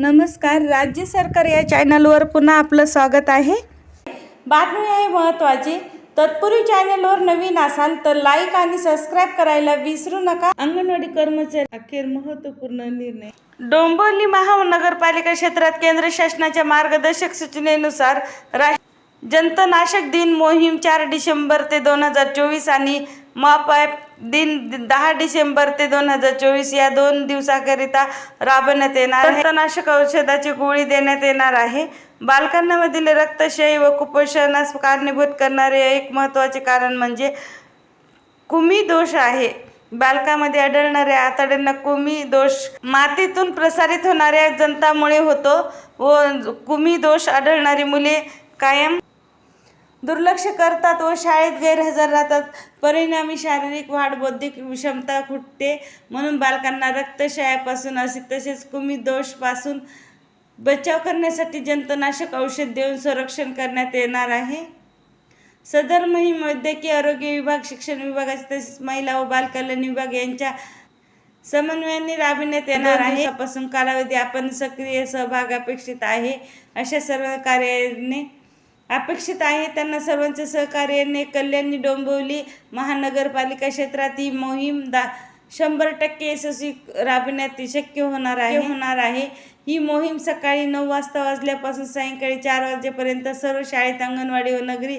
नमस्कार राज्य सरकार या चॅनलवर पुन्हा आपलं स्वागत आहे. बातमी आहे महत्त्वाची. तत्पूर्वी चॅनलवर नवीन असाल तर लाईक आणि सबस्क्राईब करायला विसरू नका. अंगणवाडी कर्मचारी अखेर महत्त्वपूर्ण निर्णय. डोंबिवली महानगरपालिका क्षेत्रात केंद्र शासनाच्या मार्गदर्शक सूचनेनुसार रा जंतनाशक दिन मोहीम चार डिसेंबर ते दोन हजार चोवीस आणि मापॅप दिन दहा डिसेंबर ते दोन हजार चोवीस या दोन दिवसाकरिता राबवण्यात येणार आहे. जंतनाशक औषधाची गोळी देण्यात येणार आहे. बालकांमधील रक्तक्षयी व कुपोषणास कारणीभूत करणारे एक महत्त्वाचे कारण म्हणजे कुमी दोष आहे. बालकामध्ये आढळणाऱ्या आतड्यांना कुमी दोष मातीतून प्रसारित होणाऱ्या जंतामुळे होतो व कुमी दोष आढळणारी मुले कायम दुर्लक्ष करतात व शाळेत गैरहजर राहतात. परिणामी शारीरिक वाढ बौद्धिक विषमता खुटते. म्हणून बालकांना रक्तशयापासून असे तसेच कुमी दोषपासून बचाव करण्यासाठी जंतनाशक औषध देऊन संरक्षण करण्यात येणार आहे. सदर मोहीम वैद्यकीय आरोग्य विभाग शिक्षण विभागाचे तसेच महिला व बालकल्याण विभाग यांच्या समन्वयाने राबविण्यात येणार आहे. पासून कालावधी आपण सक्रिय सहभाग अपेक्षित आहे अशा सर्व कार्याने अपेक्षित आहे. त्यांना सर्वांच्या सहकार्याने कल्याणी डोंबिवली महानगरपालिका क्षेत्रात ही मोहीम दा शंभर टक्के यशस्वी राबविण्यात शक्य होणार आहे. होणार आहे. ही मोहीम सकाळी नऊ वाजता वाजल्यापासून सायंकाळी चार वाजेपर्यंत सर्व शाळेत अंगणवाडी व नगरी